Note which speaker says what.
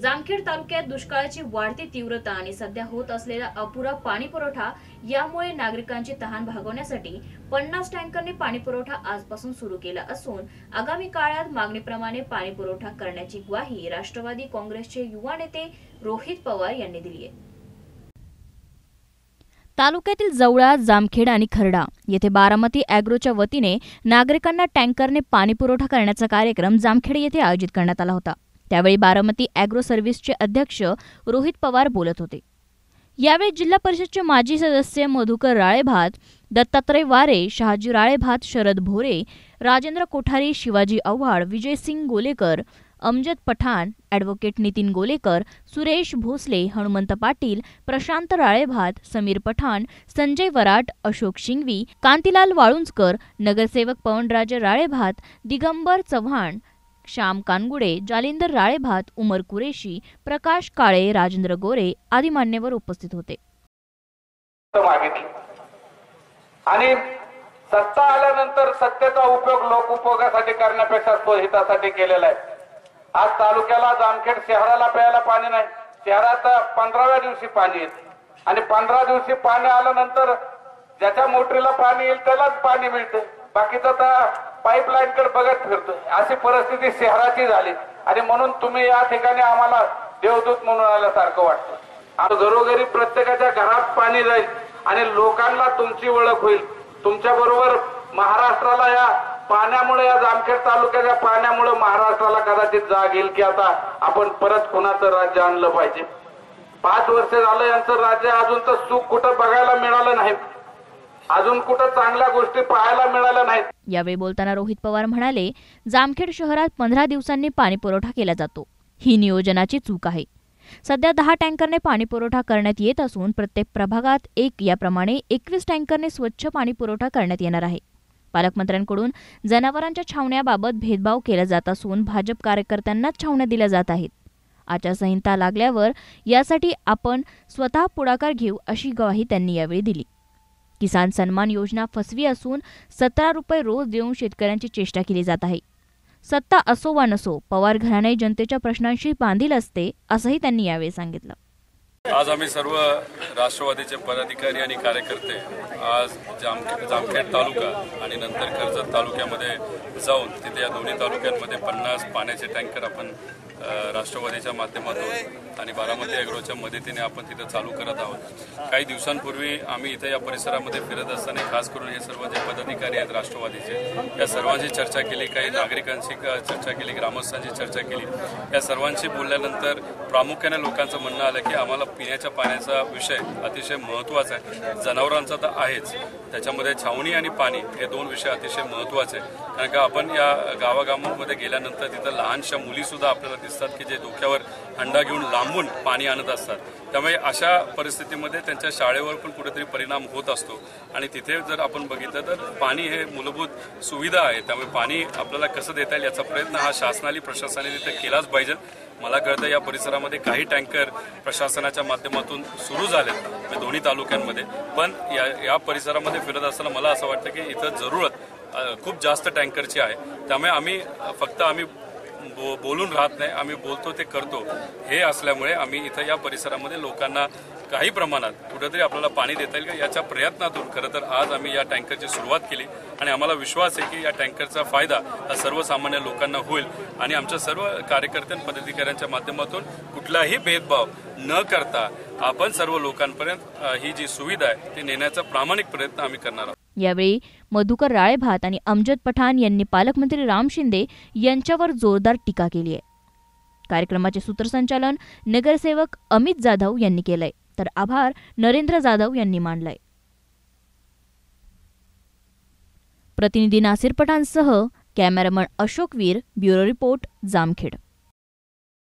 Speaker 1: जामखेड तालुक्यात दुष्काळाची वाढती तीव्रता आणि सध्या होत असलेला अपुरा पाणी पुरवठा यामुळे नागरिकांची तहान भागवण्यासाठी पन्नास टँकरने पाणी पुरवठा आजपासून सुरू केला असून आगामी काळात मागणीप्रमाणे पाणी पुरवठा करण्याची ग्वाही राष्ट्रवादी काँग्रेसचे युवा नेते रोहित पवार यांनी दिली आहे. तालुक्यातील जवळा जामखेड आणि खर्डा येथे बारामती अॅग्रोच्या वतीने नागरिकांना टँकरने पाणी पुरवठा करण्याचा कार्यक्रम जामखेड येथे आयोजित करण्यात आला होता. त्यावेळी बारामती अॅग्रो सर्व्हिसचे अध्यक्ष रोहित पवार बोलत होते. यावेळी जिल्हा परिषदचे माजी सदस्य मधुकर राळेभात दत्तात्रय वारे शहाजी राळेभात शरद भोरे राजेंद्र कोठारी शिवाजी आव्हाड विजयसिंग गोलेकर अमजद पठाण ॲडव्होकेट नितीन गोलेकर सुरेश भोसले हनुमंत पाटील प्रशांत राळेभात समीर पठाण संजय वराट अशोक शिंगवी कांतीलाल वाळुंजकर नगरसेवक पवनराजे राळेभात दिगंबर चव्हाण श्याम कानगुडे जालिंदर राळेभात उमर कुरेशी प्रकाश काळे राजेंद्र गोरे आदी मान्यवर उपस्थित होते.
Speaker 2: आणि सत्ता आल्यानंतर सत्तेचा उपयोग लोक उपयोगासाठी करण्यापेक्षा स्वहितासाठी केलेला आहे. आज तालुक्याला जामखेड शहराला प्यायला पाणी नाही. शहरात पंधराव्या दिवशी पाणी येते आणि पंधरा दिवशी पाणी आल्यानंतर ज्याच्या मोटरीला पाणी येईल त्यालाच पाणी मिळते. बाकीचं आता पाईपलाईन कडे बघत फिरतोय. अशी परिस्थिती शहराची झाली. आणि म्हणून तुम्ही या ठिकाणी आम्हाला देवदूत म्हणून आल्यासारखं वाटतं. आता घरोघरी प्रत्येकाच्या घरात पाणी जाईल आणि लोकांना तुमची ओळख होईल. तुमच्या बरोबर महाराष्ट्राला या पाण्यामुळे या जामखेड तालुक्याच्या पाण्यामुळे महाराष्ट्राला कदाचित जाग येईल की आता आपण परत कुणाचं राज्य आणलं पाहिजे. पाच वर्ष झालं यांचं राज्य अजून तर सुख कुठं बघायला मिळालं नाही. अजून कुठं चांगल्या गोष्टी पाहायला मिळाल्या नाहीत.
Speaker 1: यावेळी बोलताना रोहित पवार म्हणाले जामखेड शहरात पंधरा दिवसांनी पाणी पुरवठा केला जातो. ही नियोजनाची चूक आहे. सध्या दहा टँकरने पाणी पुरवठा करण्यात येत असून प्रत्येक प्रभागात एक याप्रमाणे एकवीस टँकरने स्वच्छ पाणी पुरवठा करण्यात येणार आहे. पालकमंत्र्यांकडून जनावरांच्या छावण्याबाबत भेदभाव केला जात असून भाजप कार्यकर्त्यांनाच छावण्या दिल्या जात आहेत. आचारसंहिता लागल्यावर यासाठी आपण स्वतः पुढाकार घेऊ अशी ग्वाही त्यांनी यावेळी दिली. किसान सन्मान योजना फसवी असून सतरा रुपये रोज देऊन शेतकऱ्यांची चेष्टा केली जात आहे. सत्ता असो वा नसो पवार घराणे जनतेच्या प्रश्नांशी बांधील असते असंही त्यांनी यावेळी सांगितलं.
Speaker 3: आज आम्ही सर्व राष्ट्रवादीचे पदाधिकारी आणि कार्यकर्ते आज जामखेड जामखेड तालुका आणि नंतर कर्जत तालुक्यामध्ये जाऊन तिथे या दोन्ही तालुक्यांमध्ये पन्नास पाण्याचे टँकर आपण राष्ट्रवादीच्या माध्यमातून आणि बारामती अॅग्रोच्या मदतीने आपण तिथं चालू करत आहोत. काही दिवसांपूर्वी आम्ही इथे या परिसरामध्ये फिरत असताना खास करून हे सर्व जे पदाधिकारी आहेत राष्ट्रवादीचे या सर्वांची चर्चा केली काही नागरिकांची चर्चा केली ग्रामस्थांची चर्चा केली. या सर्वांशी बोलल्यानंतर प्रामुख्याने लोकांचं म्हणणं आलं की आम्हाला पिण्याच्या पाण्याचा विषय अतिशय महत्त्वाचा आहे. जनावरांचा तर आहेच. त्याच्यामध्ये छावणी आणि पाणी हे दोन विषय अतिशय महत्त्वाचे आहे कारण का आपण या गावागावांमध्ये गेल्यानंतर तिथं लहानशा मुलीसुद्धा आपल्याला दिसतात की जे डोक्यावर हंडा घेऊन लांबून पाणी आणत असतात. त्यामुळे अशा परिस्थितीमध्ये त्यांच्या शाळेवर पण कुठेतरी परिणाम होत असतो. आणि तिथे जर आपण बघितलं तर पाणी हे मूलभूत सुविधा आहे. त्यामुळे पाणी आपल्याला कसं देता येईल याचा प्रयत्न हा शासनाने प्रशासनाने तिथे केलाच पाहिजे. मला कळतं या परिसरामध्ये काही टँकर प्रशासनाच्या माध्यमातून सुरू झालेत म्हणजे दोन्ही तालुक्यांमध्ये. पण या या परिसरामध्ये फिरत असताना मला असं वाटतं की इथं जरूरत खूप जास्त टँकरची आहे. त्यामुळे आम्ही फक्त आम्ही बो बोलून राहत नाही आम्ही बोलतो ते करतो. हे असल्यामुळे आम्ही इथं या परिसरामध्ये लोकांना काही प्रमाणात कुठेतरी आपल्याला पाणी देता येईल का याच्या प्रयत्नातून खरं तर आज आम्ही या टँकरची सुरुवात केली. आणि आम्हाला विश्वास आहे की या टँकरचा फायदा हा सर्वसामान्य लोकांना होईल. आणि आमच्या सर्व कार्यकर्त्यां पदाधिकाऱ्यांच्या माध्यमातून कुठलाही भेदभाव न करता आपण सर्व लोकांपर्यंत ही जी सुविधा आहे ती नेण्याचा प्रामाणिक प्रयत्न आम्ही करणार आहोत.
Speaker 1: यावेळी मधुकर राळेभात आणि अमजद पठाण यांनी पालकमंत्री राम शिंदे यांच्यावर जोरदार टीका केली आहे. कार्यक्रमाचे सूत्रसंचालन नगरसेवक अमित जाधव यांनी केलंय. तर आभार नरेंद्र जाधव यांनी मानलाय प्रतिनिधी Nasir पठाणसह cameraman Ashok Veer bureau report Jamkhed.